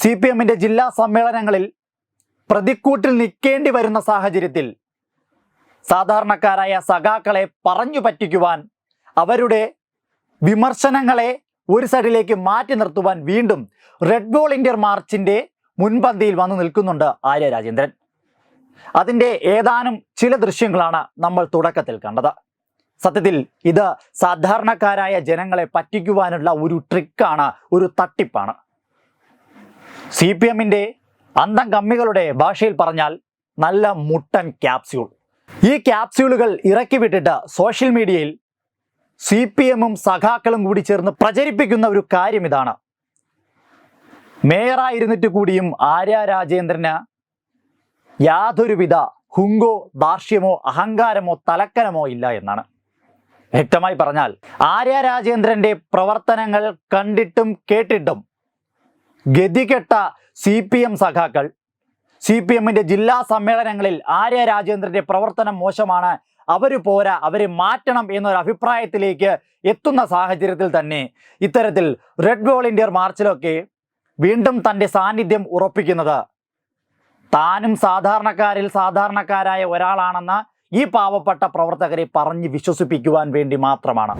C P എമ്മിന്റെ ജില്ലാ സമ്മേളനങ്ങളിൽ പ്രതിക്കൂട്ടിൽ നിൽക്കേണ്ടി വരുന്ന സാഹചര്യത്തിൽ സാധാരണക്കാരായ സഖാക്കളെ പറഞ്ഞു പറ്റിക്കുവാൻ അവരുടെ വിമർശനങ്ങളെ ഒരു സൈഡിലേക്ക് മാറ്റി നിർത്തുവാൻ വീണ്ടും റെഡ് ബോൾ ഇന്ത്യ മാർച്ചിന്റെ മുൻപന്തിയിൽ വന്നു നിൽക്കുന്നുണ്ട് ആര്യ രാജേന്ദ്രൻ. അതിന്റെ ഏതാനും ചില ദൃശ്യങ്ങളാണ് നമ്മൾ തുടക്കത്തിൽ കണ്ടത്. സത്യത്തിൽ ഇത് സാധാരണക്കാരായ ജനങ്ങളെ പറ്റിക്കുവാനുള്ള ഒരു ട്രിക്കാണ് ഒരു തട്ടിപ്പാണ്. സി പി എമ്മിന്റെ അന്തം കമ്മികളുടെ ഭാഷയിൽ പറഞ്ഞാൽ നല്ല മുട്ടൻ ക്യാപ്സ്യൂൾ. ഈ ക്യാപ്സ്യൂളുകൾ ഇറക്കി വിട്ടിട്ട് സോഷ്യൽ മീഡിയയിൽ സി പി എമ്മും സഖാക്കളും കൂടി ചേർന്ന് പ്രചരിപ്പിക്കുന്ന ഒരു കാര്യം ഇതാണ്. മേയറായിരുന്നിട്ട് കൂടിയും ആര്യ രാജേന്ദ്രന് യാതൊരുവിധ ഹുങ്കോ ദാർഷ്യമോ അഹങ്കാരമോ തലക്കനമോ ഇല്ല എന്നാണ്. വ്യക്തമായി പറഞ്ഞാൽ ആര്യ രാജേന്ദ്രന്റെ പ്രവർത്തനങ്ങൾ കണ്ടിട്ടും കേട്ടിട്ടും ഗതികെട്ട സി പി എം സഖാക്കൾ. സി പി എമ്മിന്റെ ജില്ലാ സമ്മേളനങ്ങളിൽ ആര്യ രാജേന്ദ്രന്റെ പ്രവർത്തനം മോശമാണ്. അവർ പോരാ അവരെ മാറ്റണം എന്നൊരു അഭിപ്രായത്തിലേക്ക് എത്തുന്ന സാഹചര്യത്തിൽ തന്നെ ഇത്തരത്തിൽ റെഡ് ഇന്ത്യർ മാർച്ചിലൊക്കെ വീണ്ടും തന്റെ സാന്നിധ്യം ഉറപ്പിക്കുന്നത്. താനും സാധാരണക്കാരിൽ സാധാരണക്കാരായ ഒരാളാണെന്ന് ഈ പാവപ്പെട്ട പ്രവർത്തകരെ പറഞ്ഞ് വിശ്വസിപ്പിക്കുവാൻ വേണ്ടി മാത്രമാണ്.